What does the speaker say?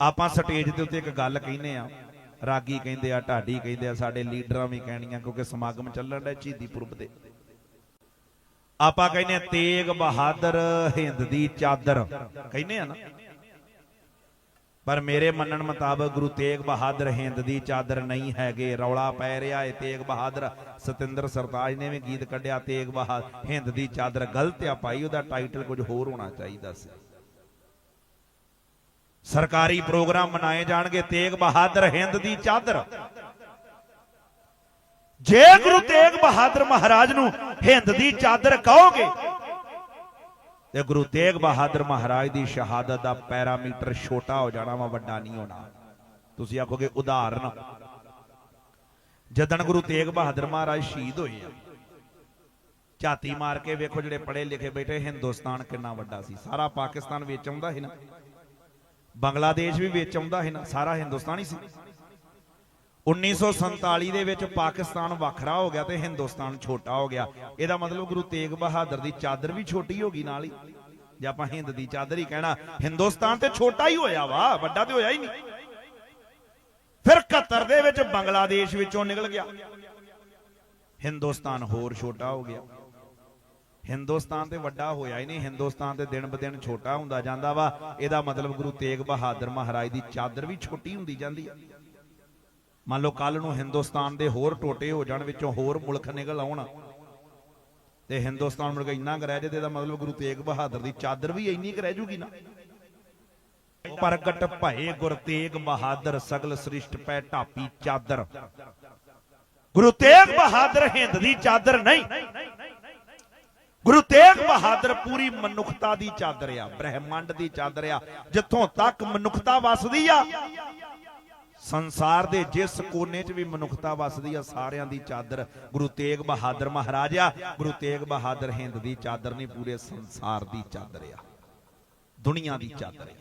ਆਪਾਂ ਸਟੇਜ ਦੇ ਉੱਤੇ ਇੱਕ ਗੱਲ ਕਹਿੰਦੇ ਆ। ਰਾਗੀ ਕਹਿੰਦੇ ਆ, ਢਾਡੀ ਕਹਿੰਦੇ ਆ, ਸਾਡੇ ਲੀਡਰਾਂ ਵੀ ਕਹਿਣੀਆਂ ਕਿਉਂਕਿ ਸਮਾਗਮ ਚੱਲਣ ਦਾ ਸ਼ਹੀਦੀ ਪੁਰਬ ਦੇ ਆਪਾਂ ਕਹਿੰਦੇ ਆ, ਤੇਗ ਬਹਾਦਰ ਹਿੰਦ ਦੀ ਚਾਦਰ। ਕਹਿੰਦੇ ਆ ਨਾ। ਪਰ ਮੇਰੇ ਮੰਨਣ ਮੁਤਾਬਕ ਗੁਰੂ ਤੇਗ ਬਹਾਦਰ ਹਿੰਦ ਦੀ ਚਾਦਰ ਨਹੀਂ ਹੈਗੇ। ਰੌਲਾ ਪੈ ਰਿਹਾ ਏ ਤੇਗ ਬਹਾਦਰ। ਸਤਿੰਦਰ ਸਰਤਾਜ ਨੇ ਵੀ ਗੀਤ ਕੱਢਿਆ, ਤੇਗ ਬਹਾਦਰ ਹਿੰਦ ਦੀ ਚਾਦਰ ਗਲਤ ਆ ਭਾਈ, ਉਹਦਾ ਟਾਈਟਲ ਕੁਝ ਹੋਰ ਹੋਣਾ ਚਾਹੀਦਾ ਸੀ। ਸਰਕਾਰੀ ਪ੍ਰੋਗਰਾਮ ਮਨਾਏ ਜਾਣਗੇ ਤੇਗ ਬਹਾਦਰ ਹਿੰਦ ਦੀ ਚਾਦਰ। ਜੇ ਗੁਰੂ ਤੇਗ ਬਹਾਦਰ ਮਹਾਰਾਜ ਨੂੰ ਹਿੰਦ ਦੀ ਚਾਦਰ ਕਹੋਗੇ, ਤੇ ਗੁਰੂ ਤੇਗ ਬਹਾਦਰ ਮਹਾਰਾਜ ਦੀ ਸ਼ਹਾਦਤ ਦਾ ਪੈਰਾਮੀਟਰ ਛੋਟਾ ਹੋ ਜਾਣਾ ਵਾ, ਵੱਡਾ ਨਹੀਂ ਹੋਣਾ। ਤੁਸੀਂ ਆਖੋਗੇ ਉਦਾਹਰਨ ਜਦਨ ਗੁਰੂ ਤੇਗ ਬਹਾਦਰ ਮਹਾਰਾਜ ਸ਼ਹੀਦ ਹੋਏ ਆ, ਝਾਤੀ ਮਾਰ ਕੇ ਵੇਖੋ ਜਿਹੜੇ ਪੜ੍ਹੇ ਲਿਖੇ ਬੈਠੇ, ਹਿੰਦੁਸਤਾਨ ਕਿੰਨਾ ਵੱਡਾ ਸੀ, ਸਾਰਾ ਪਾਕਿਸਤਾਨ ਵਿੱਚ ਆਉਂਦਾ ਸੀ ਨਾ। ਬੰਗਲਾਦੇਸ਼ ਵੀ ਵਿੱਚ ਆਉਂਦਾ ਸੀ ਨਾ ਸਾਰਾ ਹਿੰਦੁਸਤਾਨ ਹੀ ਸੀ 1947 ਦੇ ਵਿੱਚ ਪਾਕਿਸਤਾਨ ਵੱਖਰਾ ਹੋ ਗਿਆ ਤੇ ਹਿੰਦੁਸਤਾਨ ਛੋਟਾ ਹੋ ਗਿਆ। ਇਹਦਾ ਮਤਲਬ ਗੁਰੂ ਤੇਗ ਬਹਾਦਰ ਦੀ ਚਾਦਰ ਵੀ ਛੋਟੀ ਹੋ ਗਈ ਨਾਲ ਹੀ। ਜੇ ਆਪਾਂ ਹਿੰਦ ਦੀ ਚਾਦਰ ਹੀ ਕਹਿਣਾ, ਹਿੰਦੁਸਤਾਨ ਤੇ ਛੋਟਾ ਹੀ ਹੋਇਆ ਵਾ, ਵੱਡਾ ਤੇ ਹੋਇਆ ਹੀ ਨਹੀਂ। ਫਿਰ 71 ਦੇ ਵਿੱਚ ਬੰਗਲਾਦੇਸ਼ ਵਿੱਚੋਂ ਨਿਕਲ ਗਿਆ। ਹਿੰਦੁਸਤਾਨ ਹੋਰ ਛੋਟਾ ਹੋ ਗਿਆ। ਹਿੰਦੁਸਤਾਨ ਤੇ ਵੱਡਾ ਹੋਇਆ ਹੀ ਨਹੀਂ। ਹਿੰਦੁਸਤਾਨ ਤੇ ਦਿਨ ਬਦਿਨ ਛੋਟਾ ਹੁੰਦਾ ਜਾਂਦਾ ਵਾ। ਇਹਦਾ ਮਤਲਬ ਗੁਰੂ ਤੇਗ ਬਹਾਦਰ ਮਹਾਰਾਜ ਦੀ ਚਾਦਰ ਵੀ ਛੋਟੀ ਹੁੰਦੀ ਜਾਂਦੀ ਆ। ਮੰਨ ਲਓ ਕੱਲ ਨੂੰ ਹਿੰਦੁਸਤਾਨ ਦੇ ਹੋਰ ਟੋਟੇ ਹੋ ਜਾਣ, ਵਿੱਚੋਂ ਹੋਰ ਮੁਲਕ ਨਿਕਲ ਆਉਣ। ਤੇ ਹਿੰਦੁਸਤਾਨ ਮੁਲਕ ਇੰਨਾ ਕੁ ਰਹਿ ਜੇ ਤੇ ਇਹਦਾ ਮਤਲਬ ਗੁਰੂ ਤੇਗ ਬਹਾਦਰ ਦੀ ਚਾਦਰ ਵੀ ਇੰਨੀ ਕੁ ਰਹਿ ਜੂਗੀ ਨਾ। ਪ੍ਰਗਟ ਭਏ ਗੁਰ ਤੇਗ ਬਹਾਦਰ, ਸਗਲ ਸ੍ਰਿਸ਼ਟ ਪੈ ਢਾਪੀ ਚਾਦਰ। ਗੁਰੂ ਤੇਗ ਬਹਾਦਰ ਹਿੰਦ ਦੀ ਚਾਦਰ ਨਹੀਂ। ਗੁਰੂ ਤੇਗ ਬਹਾਦਰ ਪੂਰੀ ਮਨੁੱਖਤਾ ਦੀ ਚਾਦਰ ਆ, ਬ੍ਰਹਿਮੰਡ ਦੀ ਚਾਦਰ ਆ, ਜਿੱਥੋਂ ਤੱਕ ਮਨੁੱਖਤਾ ਵਸਦੀ ਆ, ਸੰਸਾਰ ਦੇ ਜਿਸ ਕੋਨੇ 'ਚ ਵੀ ਮਨੁੱਖਤਾ ਵਸਦੀ ਆ, ਸਾਰਿਆਂ ਦੀ ਚਾਦਰ ਗੁਰੂ ਤੇਗ ਬਹਾਦਰ ਮਹਾਰਾਜ ਆ, ਗੁਰੂ ਤੇਗ ਬਹਾਦਰ ਹਿੰਦ ਦੀ ਚਾਦਰ ਨਹੀਂ, ਪੂਰੇ ਸੰਸਾਰ ਦੀ ਚਾਦਰ ਆ, ਦੁਨੀਆ ਦੀ ਚਾਦਰ ਆ।